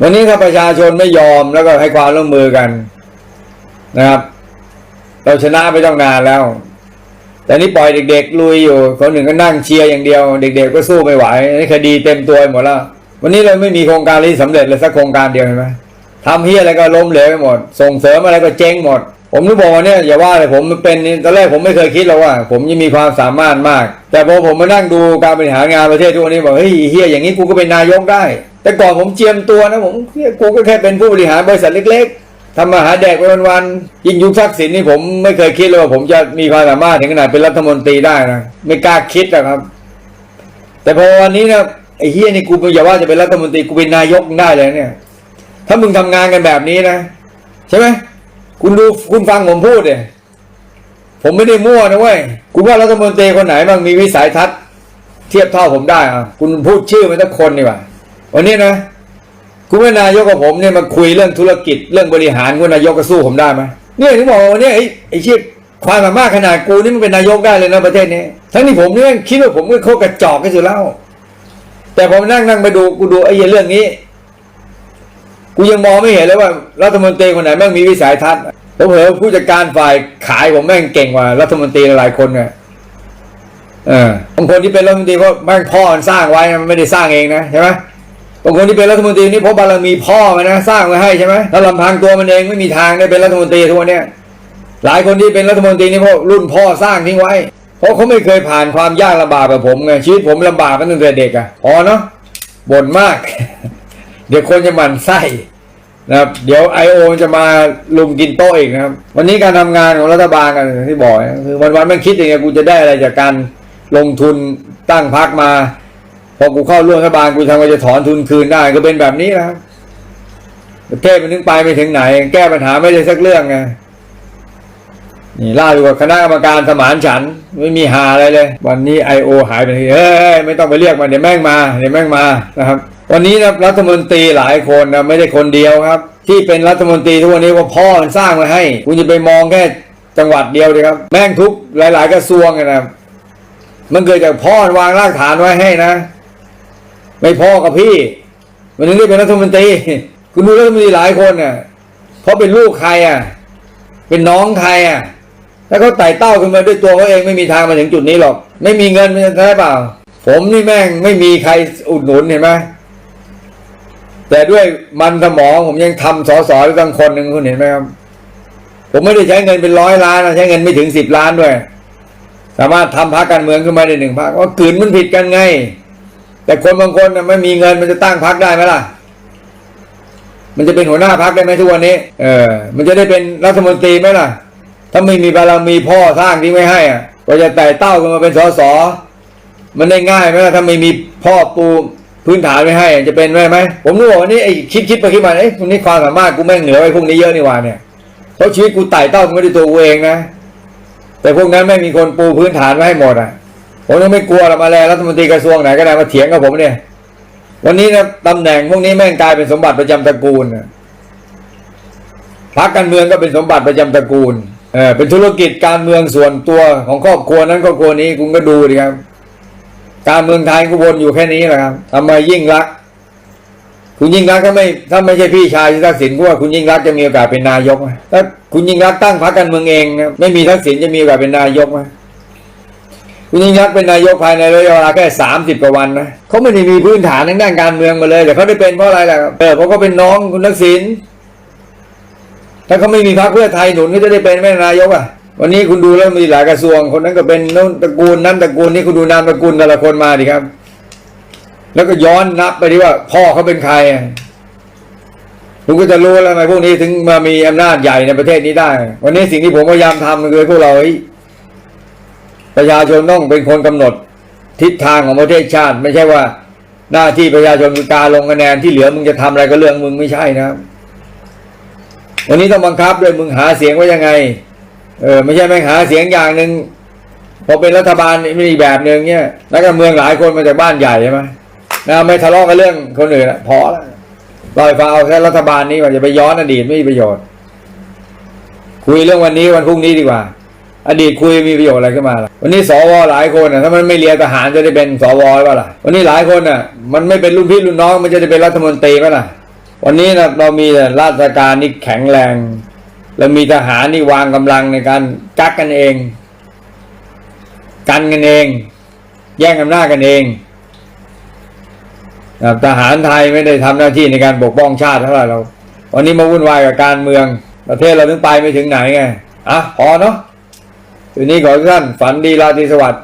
วันนี้ถ้าประชาชนไม่ยอมแล้วก็ให้ความร่วมมือกันนะครับ เราชนะไปต้องนานแล้ว แต่นี่ปล่อยเด็ก ๆ ลุยอยู่คนหนึ่งก็นั่งเชียร์อย่างเดียว เด็ก ๆ ก็สู้ไม่ไหวนี่คดีเต็มตัวหมดแล้ววันนี้เราไม่มีโครงการที่สำเร็จเลยสักโครงการเดียวเห็นไหมทำเฮียอะไรก็ล้มเหลวไปหมด ส่งเสริมอะไรก็เจ๊งหมด ผมนึกบอกว่าเนี่ยอย่าว่าเลยผมเป็นนี่ตอนแรกผมไม่เคยคิดหรอกว่า ผมยังมีความสามารถมาก แต่พอผมมานั่งดูการบริหารงานประเทศทุกวันนี้บอกเฮ้ยเฮียอย่างนี้กูก็เป็นนายกได้ แต่ก่อนผมเจียมตัวนะผมเฮียกูก็แค่เป็นผู้บริหารบริษัทเล็ก ๆทำมาหาแดกไปวันๆยิ่งยุคทักษิณนี่ผมไม่เคยคิดเลยว่าผมจะมีความสามารถถึงขนาดเป็นรัฐมนตรีได้นะไม่กล้าคิดนะครับ แต่พอวันนี้นะไอ้เฮียนี่กูอย่าว่าจะเป็นรัฐมนตรีกูเป็นนายกได้เลยเนี่ย ถ้ามึงทำงานกันแบบนี้นะใช่ไหมคุณดูคุณฟังผมพูดเนี่ยผมไม่ได้มั่วนะเว้ยคุณว่ารัฐมนตรีคนไหนบ้างมีวิสัยทัศน์ เทียบเท่าผมได้อะคุณพูดชื่อมันสักคนดีกว่า วันนี้นะคุณเป็นายกกับผมเนี่ยมาคุยเรื่องธุรกิจเรื่องบริหารคุณนายกก็สู้ผมได้ไหมเนี่ยถึงบอกวันนี้ไอ้ไอ้ชีพความสามารถขนาดกูนี่มันเป็นนายกได้เลยนะประเทศนี้ ทั้งที่ผมเนี่ยคิดว่าผมก็โคตรกระจอกที่สุดแล้ว แต่ผมนั่งนั่งไปดูกูดูไอ้เรื่องนี้ กูยังมองไม่เห็นเลยว่ารัฐมนตรีคนไหนแม่งมีวิสัยทัศน์ผมเห็นว่าผู้จัดการฝ่ายขายผมแม่งเก่งกว่ารัฐมนตรีหลายคนไงเออบางคนที่เป็นรัฐมนตรีเพราะแม่งพ่อสร้างไว้มันไม่ได้สร้างเองนะใช่ไหม บางคนที่เป็นรัฐมนตรีนี่เพราะบารมีพ่อมันนะสร้างไว้ให้ใช่ไหมถ้าลำพังตัวมันเองไม่มีทางได้เป็นรัฐมนตรีทุกวันเนี้ยหลายคนที่เป็นรัฐมนตรีนี่เพราะรุ่นพ่อสร้างทิ้งไว้ เพราะเขาไม่เคยผ่านความยากลำบากแบบผมไงชีวิตผมลำบากมาตั้งแต่เด็กอะพอเนาะบ่นมาก เดี๋ยวคนจะหมั่นไส้นะครับเดี๋ยวไอโอจะมาลุมกินโต๊ะอีกนะครับ วันนี้การทำงานของรัฐบาลกันที่บอกคือวันวันมันคิดอย่างเงี้ยกูจะได้อะไรจากการลงทุนตั้งพักมา พอกูเข้าร่วมรัฐบาลกูทำก็จะถอนทุนคืนได้ก็เป็นแบบนี้นะครับประเทศมันถึงไปไม่ถึงไหน แก้ปัญหาไม่ได้สักเรื่องไงนี่ล่าสุดกับคณะกรรมการสมานฉันไม่มีหาอะไรเลย วันนี้ไอโอหายไปเฮ้ยไม่ต้องไปเรียกมันเดี๋ยวแม่งมาเดี๋ยวแม่งมานะครับ วันนี้นะรัฐมนตรีหลายคนนะไม่ได้คนเดียวครับ ที่เป็นรัฐมนตรีทุกวันนี้ว่าพ่อมันสร้างมาให้ คุณจะไปมองแค่จังหวัดเดียวเลยครับ แม่งทุกหลาย ๆ กระทรวงนะมันเกิดจากพ่อวางรากฐานไว้ให้นะ ไม่พ่อกับพี่ มันถึงได้เป็นรัฐมนตรีคุณดูรัฐมนตรีหลายคนน่ะเพราะเป็นลูกใครอะ เป็นน้องใครอะถ้าเขาไต่เต้าขึ้นมาด้วยตัวเขาเองไม่มีทางมาถึงจุดนี้หรอก ไม่มีเงินมันจะได้เปล่า ผมนี่แม่งไม่มีใครอุดหนุนเห็นไหมแต่ด้วยมันสมองผมยังทำสอสอตั้งคนหนึ่งคุณเห็นไหมครับผมไม่ได้ใช้เงินเป็นร้อยล้านนะใช้เงินไม่ถึงสิบล้านด้วย สามารถทำพรรคการเมืองขึ้นมาได้หนึ่งพรรคว่ากืนมันผิดกันไง แต่คนบางคนนะไม่มีเงินมันจะตั้งพรรคได้ไหมล่ะ มันจะเป็นหัวหน้าพรรคได้ไหมทุกวันนี้ เออ มันจะได้เป็นรัฐมนตรีไหมล่ะ ถ้าไม่มีบารมีพ่อสร้างที่ไม่ให้อะก็จะไต่เต้ากันมาเป็นสสมันได้ง่ายไหมล่ะถ้าไม่มีพ่อปูพื้นฐานไม่ให้อะจะเป็นไหมไหมผมนึกว่าวันนี้ไอ้คิดคิดไปคิดมาเอ้ยวันนี้ความสามารถกูแม่งเหนือไอ้พวกนี้เยอะนี่ว่าเนี่ยเพราะชีวิตกูไต่เต้าไม่ได้ตัวกูเองนะแต่พวกนั้นไม่มีคนปูพื้นฐานไว้ให้หมดอะ ผมยังไม่กลัวหรอกมาแล้วรัฐมนตรีกระทรวงไหนก็ได้มาเถียงกับผมเนี่ย วันนี้นะตำแหน่งพวกนี้แม่งกลายเป็นสมบัติประจำตระกูลนะพรรคการเมืองก็เป็นสมบัติประจำตระกูลเออเป็นธุรกิจการเมืองส่วนตัวของครอบครัวนั้นครอบครัวนี้คุณก็ดูดิครับ การเมืองไทยก็วนอยู่แค่นี้แหละครับทำไมยิ่งรัก คุณยิ่งรักถ้าไม่ถ้าไม่ใช่พี่ชายทักษิณก็ว่าคุณยิ่งรักจะมีโอกาสเป็นนายกไหมถ้าคุณยิ่งรักตั้งพรรคการเมืองเองนะไม่มีทักษิณจะมีโอกาสเป็นนายกไหม คุณยิ่งรักษ์เป็นนายกภายในระยะเวลาแค่สามสิบกว่าวันนะเขาไม่ได้มีพื้นฐานทางด้านการเมืองมาเลย แต่เขาได้เป็นเพราะอะไรล่ะเออเพราะเขาเป็นน้องคุณทักษิณถ้าเขาไม่มีพรรคเพื่อไทยหนุนก็จะได้เป็นแม่นายกอะวันนี้คุณดูแล้วมีหลายกระทรวง คนนั้นก็เป็นนู้นตระกูลนั้นตระกูลนี้คุณดูนามตระกูลแต่ละคนมาดิครับ แล้วก็ย้อนนับไปดิว่า พ่อเขาเป็นใครคุณก็จะรู้แล้วทำไมพวกนี้ถึงมามีอำนาจใหญ่ในประเทศนี้ได้ วันนี้สิ่งที่ผมพยายามทำคือพวกเราเฮ้ ประชาชนต้องเป็นคนกำหนดทิศทางของประเทศชาติ ไม่ใช่ว่า หน้าที่ประชาชนคือการลงคะแนนที่เหลือมึงจะทำอะไรก็เรื่องมึงไม่ใช่นะวันนี้ต้องบังคับด้วยมึงหาเสียงไว้ยังไง เออไม่ใช่แม่งหาเสียงอย่างหนึ่งพอเป็นรัฐบาลมีอีกแบบหนึ่งเนี่ยนักการเมืองหลายคนมาจากบ้านใหญ่ใช่ไหมนะไม่ทะเลาะกันเรื่องคนอื่นละพอแล้วลอยฟังเอาแค่รัฐบาลนี้ว่าจะไปย้อนอดีตไม่มีประโยชน์ คุยเรื่องวันนี้วันพรุ่งนี้ดีกว่า อดีตคุยมีประโยชน์อะไรขึ้นมาล่ะวันนี้สวหลายคนน่ะถ้ามันไม่เรียนทหารจะได้เป็นสวหรือเปล่าล่ะวันนี้หลายคนน่ะมันไม่เป็นรุ่นพี่รุ่นน้องมันจะได้เป็นรัฐมนตรีไหมล่ะ วันนี้นะเรามีราชการนี่แข็งแรงแล้วมีทหารนี่วางกำลังในการกักกันเอง กันกันเอง แย่งอำนาจกันเองทหารไทยไม่ได้ทำหน้าที่ในการปกป้องชาติเท่าไหร่เราวันนี้มาวุ่นวายกับการเมือง ประเทศเราถึงไปไม่ถึงไหนไงอะพอเนาะ ทีนี้ขอให้ทุกท่านฝันดีราตรีสวัสดิ์